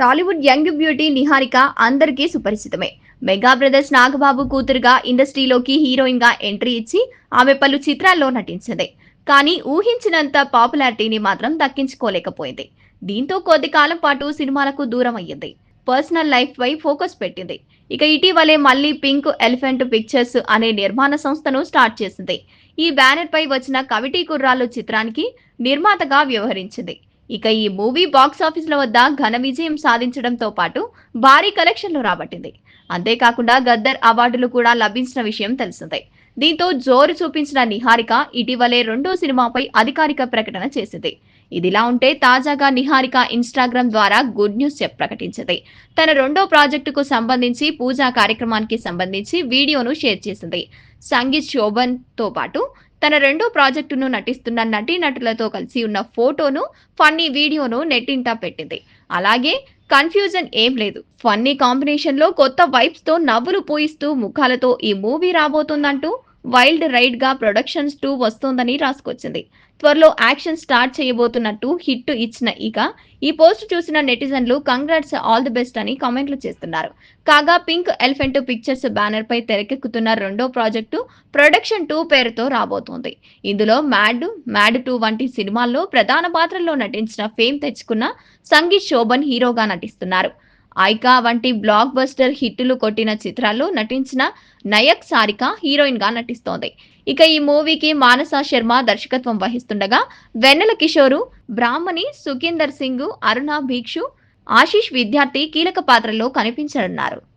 Tollywood young beauty Niharika అందరికీ సుపరిచితమే. Mega brothers Nagababu కూతురుగా ఇండస్ట్రీలోకి హీరోయిన్గా ఎంట్రీ ఇచ్చి ఆమె పలు చిత్రాల్లో నటించింది. కానీ ఊహించినంత పాపులారిటీని మాత్రం దక్కించుకోలేకపోయింది. దీంతో కొద్ది కాలం పాటు సినిమాలకు దూరం అయ్యింది. పర్సనల్ లైఫ్ పై ఫోకస్ పెట్టింది. ఇక ఇటీవలే మళ్ళీ పింక్ ఎలిఫెంట్ పిక్చర్స్ అనే నిర్మాణ సంస్థను స్టార్ట్ చేసింది. ఈ బ్యానర్ పై వచ్చిన కవిటీ కుర్రాళ్ళు చిత్రానికి నిర్మాతగా వ్యవహరించింది. ఇక ఈ మూవీ బాక్స్ వద్ద ఘన విజయం సాధించడంతో పాటు భారీ కలెక్షన్లు రాబట్టింది. అంతేకాకుండా గద్దర్ అవార్డులు కూడా లభించిన విషయం తెలిసిందే. దీంతో జోరు చూపించిన నిహారిక ఇటీవలే రెండో సినిమాపై అధికారిక ప్రకటన చేసింది. ఇదిలా ఉంటే తాజాగా నిహారిక ఇన్స్టాగ్రామ్ ద్వారా గుడ్ న్యూస్ చెప్ ప్రకటించింది. తన రెండో ప్రాజెక్టుకు సంబంధించి పూజా కార్యక్రమానికి సంబంధించి వీడియోను షేర్ చేసింది. సంగీత్ శోభన్తో పాటు తన రెండో ప్రాజెక్టును నటిస్తున్న నటీనటులతో కలిసి ఉన్న ఫోటోను ఫన్నీ వీడియోను నెట్టింటా పెట్టింది. అలాగే కన్ఫ్యూజన్ ఏం లేదు. ఫన్నీ కాంబినేషన్లో కొత్త వైబ్స్తో నవ్వులు పూయిస్తూ ముఖాలతో ఈ మూవీ రాబోతుందంటూ వైల్డ్ రైడ్గా ప్రొడక్షన్స్ టూ వస్తోందని రాసుకొచ్చింది. త్వరలో యాక్షన్ స్టార్ట్ చేయబోతున్నట్టు హిట్ ఇచ్చిన ఇక ఈ పోస్ట్ చూసిన నెటిజన్లు కంగ్రాట్స్ ఆల్ ది బెస్ట్ అని కామెంట్లు చేస్తున్నారు. కాగా పింక్ ఎలిఫెంట్ పిక్చర్స్ బ్యానర్ పై తెరకెక్కుతున్న రెండో ప్రాజెక్టు ప్రొడక్షన్ టూ పేరుతో రాబోతోంది. ఇందులో మ్యాడ్ మ్యాడ్ టూ వంటి సినిమాల్లో ప్రధాన పాత్రల్లో నటించిన ఫేమ్ తెచ్చుకున్న సంగీత్ శోభన్ హీరోగా నటిస్తున్నారు. ఐకా వంటి బ్లాక్ బస్టర్ హిట్లు కొట్టిన చిత్రాల్లో నటించిన నయక్ సారిక హీరోయిన్గా నటిస్తోంది. ఇక ఈ మూవీకి మానస శర్మ దర్శకత్వం వహిస్తుండగా వెన్నెల కిషోరు బ్రాహ్మణి సుఖీందర్ సింగ్ అరుణ భీక్షు ఆశీష్ విద్యార్థి కీలక పాత్రల్లో కనిపించనున్నారు.